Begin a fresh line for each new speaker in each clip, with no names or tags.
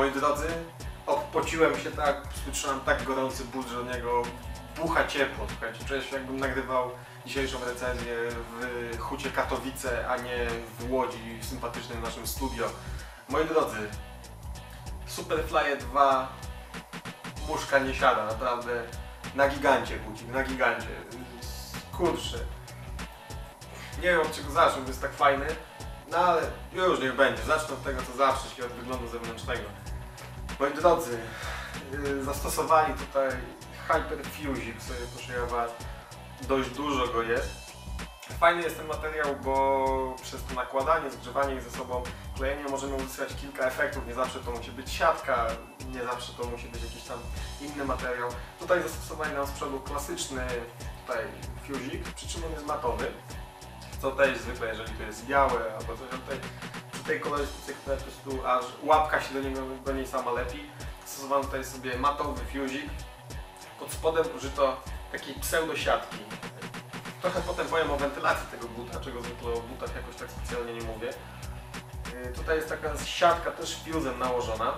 Moi drodzy, odpociłem się tak, trzymam tak gorący but, że od niego bucha ciepło. Słuchajcie, czuję się jakbym nagrywał dzisiejszą recenzję w Hucie Katowice, a nie w Łodzi, w sympatycznym naszym studio. Moi drodzy, Superfly 2 muszka nie siada, naprawdę na gigancie bucik, na gigancie. Kurczę. Nie wiem od czego zacząć, jest tak fajny. No ale już niech będzie. Zacznę od tego co zawsze, czyli od wyglądu zewnętrznego. Moi drodzy, yy, zastosowali tutaj Hyperfusic, sobie was, dość dużo go jest. Fajny jest ten materiał, bo przez to nakładanie, zgrzewanie ich ze sobą, klejenie możemy uzyskać kilka efektów. Nie zawsze to musi być siatka, nie zawsze to musi być jakiś tam inny materiał. Tutaj zastosowali nam z przodu klasyczny tutaj fuzik, przy czym on jest matowy. Co też zwykle, jeżeli to jest białe albo coś, tutaj tej kolorystyce, która po prostu aż łapka się do, niego, do niej sama lepi. Stosowano tutaj sobie matowy fuzik. Pod spodem użyto takiej pseudosiatki. Trochę potem powiem o wentylacji tego buta, czego zwykle o butach jakoś tak specjalnie nie mówię. Yy, Tutaj jest taka siatka też fuzem nałożona.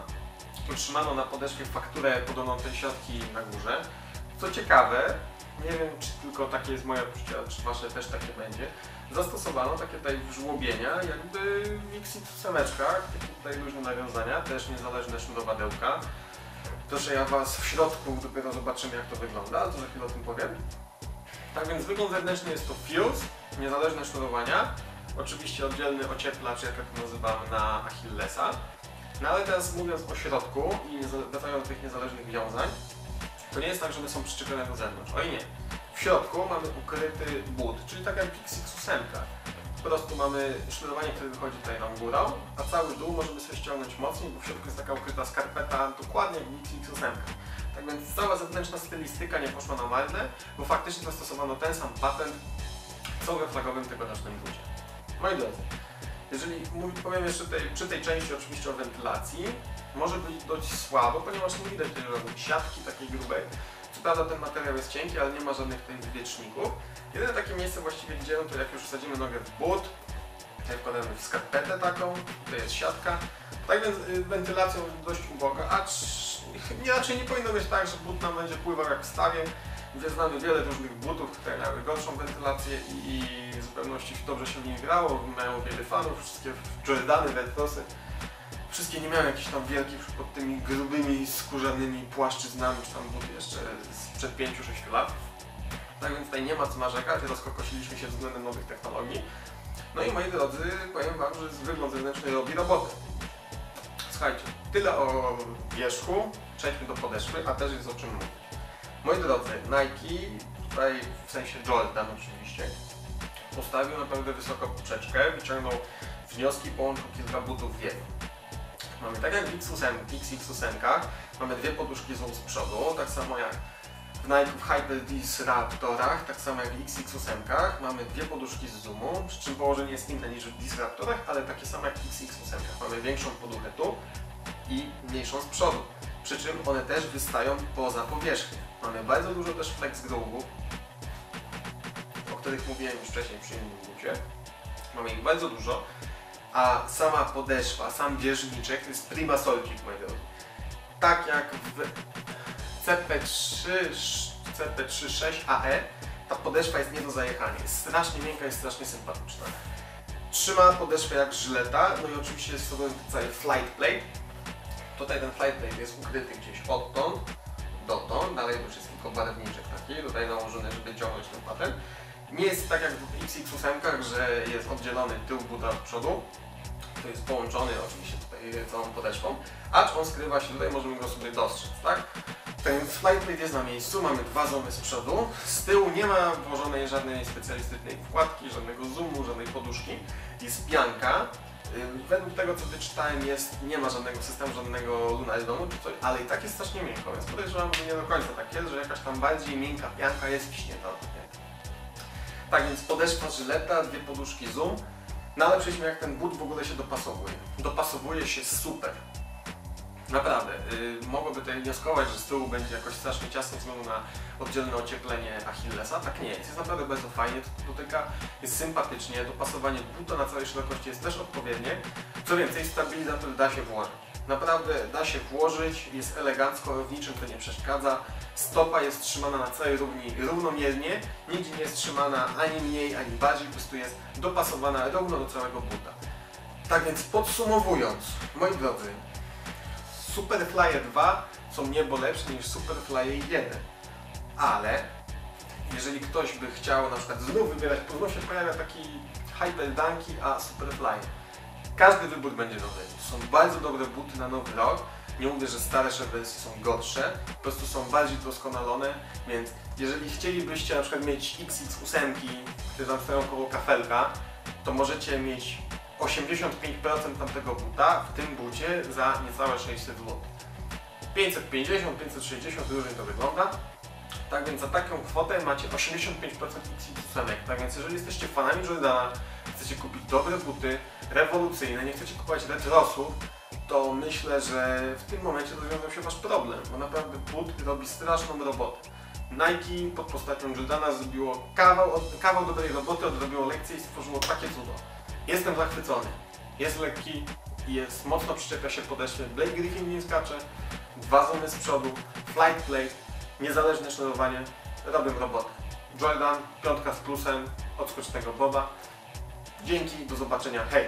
Utrzymano na podeszwie fakturę podobną tej siatki na górze. Co ciekawe, nie wiem czy tylko takie jest moje odczucie, czy wasze też takie będzie, zastosowano takie tutaj żłobienia jakby w X8, takie tutaj różne nawiązania, też niezależne sznurowadełka. Proszę ja was w środku dopiero zobaczymy jak to wygląda, to za chwilę o tym powiem. Tak więc wygląd zewnętrzny jest to fuse, niezależne sznurowania, oczywiście oddzielny ocieplacz, jak to nazywamy, na Achillesa. No ale teraz mówiąc o środku i wracając do tych niezależnych wiązań, to nie jest tak, że one są przyczepione do zewnątrz. Oj nie. W środku mamy ukryty but, czyli tak jak w X8. Po prostu mamy sznurowanie, które wychodzi tutaj nam górą, a cały dół możemy sobie ściągnąć mocniej, bo w środku jest taka ukryta skarpeta, dokładnie jak w X8. Tak więc cała zewnętrzna stylistyka nie poszła na marne, bo faktycznie zastosowano ten sam patent, co we flagowym tegorocznym bucie. Moi drodzy, jeżeli powiem jeszcze tej, przy tej części oczywiście o wentylacji, może być dość słabo, ponieważ nie widać tej żadnej siatki takiej grubej. Co prawda ten materiał jest cienki, ale nie ma żadnych tutaj wywieczników. Jedyne takie miejsce właściwie gdzie no to jak już wsadzimy nogę w but, tutaj wkładamy w skarpetę taką, tutaj jest siatka. Tak więc y, wentylacją dość uboga, acz nie, raczej nie powinno być tak, że but nam będzie pływał jak w stawie. Gdzie znamy wiele różnych butów, które miały gorszą wentylację i, w zupełności dobrze się w nich grało, mają wiele fanów, wszystkie Jordany, Veltrosy. Wszystkie nie miały jakichś tam wielkich pod tymi grubymi, skórzanymi płaszczyznami, czy tam buty jeszcze sprzed 5-6 lat. Tak więc tutaj nie ma co narzekać, rozkokosiliśmy się względem nowych technologii. No i moi drodzy, powiem Wam, że wygląd zewnętrzny robi robotę. Słuchajcie, tyle o wierzchu, przejdźmy do podeszwy, a też jest o czym mówić. Moi drodzy, Nike, tutaj w sensie Jordan oczywiście, postawił naprawdę wysoką poprzeczkę, wyciągnął wnioski, połączył kilka butów w jedno. Mamy tak jak w X8, XX8, mamy dwie poduszki z z przodu, tak samo jak w w Hyper Disruptorach, tak samo jak w XX8, mamy dwie poduszki z zoomu, przy czym położenie jest inne niż w Disruptorach, ale takie samo jak w XX8. Mamy większą poduchę tu i mniejszą z przodu. Przy czym one też wystają poza powierzchnię. Mamy bardzo dużo też flex groove'ów, o których mówiłem już wcześniej przy innym bucie. Mamy ich bardzo dużo, a sama podeszwa, sam bieżniczek to jest prima solcik, moi drodzy. Tak jak w CP3, CP36 AE, ta podeszwa jest nie do zajechania. Jest strasznie miękka, jest strasznie sympatyczna. Trzyma podeszwę jak żyleta, no i oczywiście jest sobie cały flight plate. Tutaj ten flight plate jest ukryty gdzieś odtąd dotąd, dalej już jest tylko barwniczek taki, tutaj nałożony, żeby ciągnąć ten patent. Nie jest tak jak w XX8, że jest oddzielony tył buta od przodu, to jest połączony oczywiście tutaj całą podeszwą, acz on skrywa się tutaj, możemy go sobie dostrzec, tak? Ten flightplate jest na miejscu, mamy dwa zoomy z przodu, z tyłu nie ma włożonej żadnej specjalistycznej wkładki, żadnego zoomu, żadnej poduszki, jest pianka. Yy, Według tego co wyczytałem jest, nie ma żadnego systemu, żadnego lunardomu czy coś, ale i tak jest strasznie miękko, więc podejrzewam, że nie do końca tak jest, że jakaś tam bardziej miękka pianka jest wciśnięta. Tak więc podeszwa żyleta, dwie poduszki zoom, no ale przejdźmy jak ten but w ogóle się dopasowuje. Dopasowuje się super. Naprawdę, yy, mogłoby tutaj wnioskować, że z tyłu będzie jakoś strasznie ciasno ze względu na oddzielne ocieplenie Achillesa. Tak nie jest, jest naprawdę bardzo fajnie, to dotyka, jest sympatycznie, dopasowanie buta na całej szerokości jest też odpowiednie. Co więcej, stabilizator da się włożyć. Naprawdę da się włożyć, jest elegancko, w niczym to nie przeszkadza. Stopa jest trzymana na całej równi równomiernie, nigdzie nie jest trzymana ani mniej, ani bardziej, po prostu jest dopasowana równo do całego buta. Tak więc podsumowując, moi drodzy, Superflye 2 są niebo lepsze niż Superflye 1, ale jeżeli ktoś by chciał na przykład znów wybierać, znów się pojawia taki Hyperdunky, a Superfly. Każdy wybór będzie nowy. To są bardzo dobre buty na nowy rok. Nie mówię, że starsze wersje są gorsze, po prostu są bardziej doskonalone, więc jeżeli chcielibyście na przykład mieć XX8, które tam stoją koło kafelka, to możecie mieć 85% tamtego buta w tym bucie za niecałe 600 zł. 550, 560, różnie to wygląda. Tak więc za taką kwotę macie 85% XXL. Tak więc jeżeli jesteście fanami Jordana, chcecie kupić dobre buty, rewolucyjne, nie chcecie kupować retrosów, to myślę, że w tym momencie rozwiązał się Wasz problem, bo naprawdę but robi straszną robotę. Nike pod postacią Jordana zrobiło kawał, kawał dobrej roboty, odrobiło lekcję i stworzyło takie cudo. Jestem zachwycony. Jest lekki, jest mocno przyczepia się podeszwy, Blake Griffin nie skacze, dwa zony z przodu, flight plate, niezależne sznurowanie, robią robotę. Jordan, piątka z plusem, od skocznego Boba. Dzięki, do zobaczenia, hej!